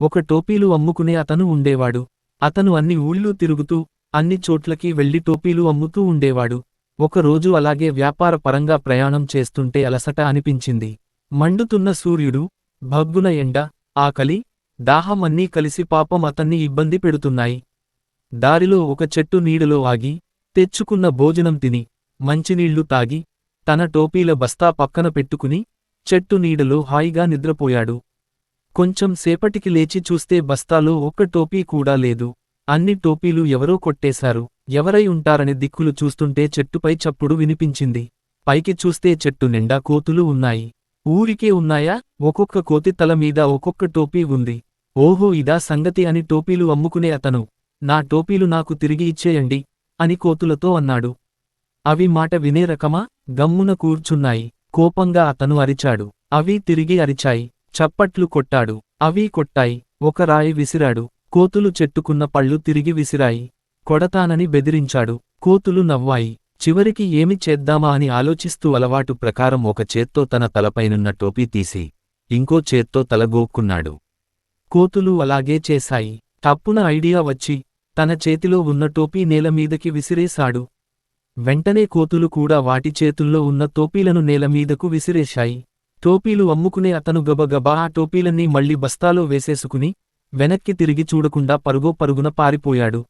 ఒక టోపీలు అమ్ముకునే అతను ఉండేవాడు. అతను అన్ని ఊళ్ళూ తిరుగుతూ అన్ని చోట్లకి వెళ్ళి టోపీలు అమ్ముతూ ఉండేవాడు. ఒకరోజు అలాగే వ్యాపార పరంగా ప్రయాణం చేస్తుంటే అలసట అనిపించింది. మండుతున్న సూర్యుడు భగ్గున ఎండ ఆకలి దాహం అన్నీ కలిసి పాపం అతన్ని ఇబ్బంది పెడుతున్నాయి. దారిలో ఒక చెట్టు నీడలో ఆగి తెచ్చుకున్న భోజనం తిని మంచినీళ్ళు తాగి తన టోపీల బస్తా పక్కన పెట్టుకుని చెట్టు నీడలో హాయిగా నిద్రపోయాడు. కొంచెం సేపటికి లేచి చూస్తే బస్తాలో ఒక్క టోపీ కూడా లేదు. అన్ని టోపీలు ఎవరో కొట్టేశారు. ఎవరై ఉంటారని దిక్కులు చూస్తుంటే చెట్టుపై చప్పుడు వినిపించింది. పైకి చూస్తే చెట్టు నిండా కోతులు ఉన్నాయి. ఊరికే ఉన్నాయా? ఒక్కొక్క కోతి తల మీద ఒక్కొక్క టోపీ ఉంది. ఓహో ఇదా సంగతి అని టోపీలు అమ్ముకునే అతను. నా టోపీలు నాకు తిరిగి ఇచ్చేయండి అని కోతులతో అన్నాడు. అవి మాట వినే రకమా? గమ్మున కూర్చున్నాయి. కోపంగా అతను అరిచాడు. అవి తిరిగి అరిచాయి. చప్పట్లు కొట్టాడు. అవీ కొట్టాయి. ఒక రాయి విసిరాడు. కోతులు చెట్టుకున్న పళ్ళు తిరిగి విసిరాయి. కొడతానని బెదిరించాడు. కోతులు నవ్వాయి. చివరికి ఏమి చేద్దామా అని ఆలోచిస్తూ అలవాటు ప్రకారం ఒక చేత్తో తన తలపైనున్న టోపీ తీసి ఇంకో చేత్తో తలగోక్కున్నాడు కోతులు అలాగే చేశాయి. తప్పున ఐడియా వచ్చి తన చేతిలో ఉన్న టోపీ నేలమీదకి విసిరేశాడు. వెంటనే కోతులు కూడా వాటి చేతుల్లో ఉన్న టోపీలను నేలమీదకు విసిరేశాయి. టోపీలు అమ్ముకునే అతను గబగబా ఆ టోపీలన్నీ మళ్ళీ బస్తాలో వేసేసుకుని వెనక్కి తిరిగి చూడకుండా పరుగో పరుగున పారిపోయాడు.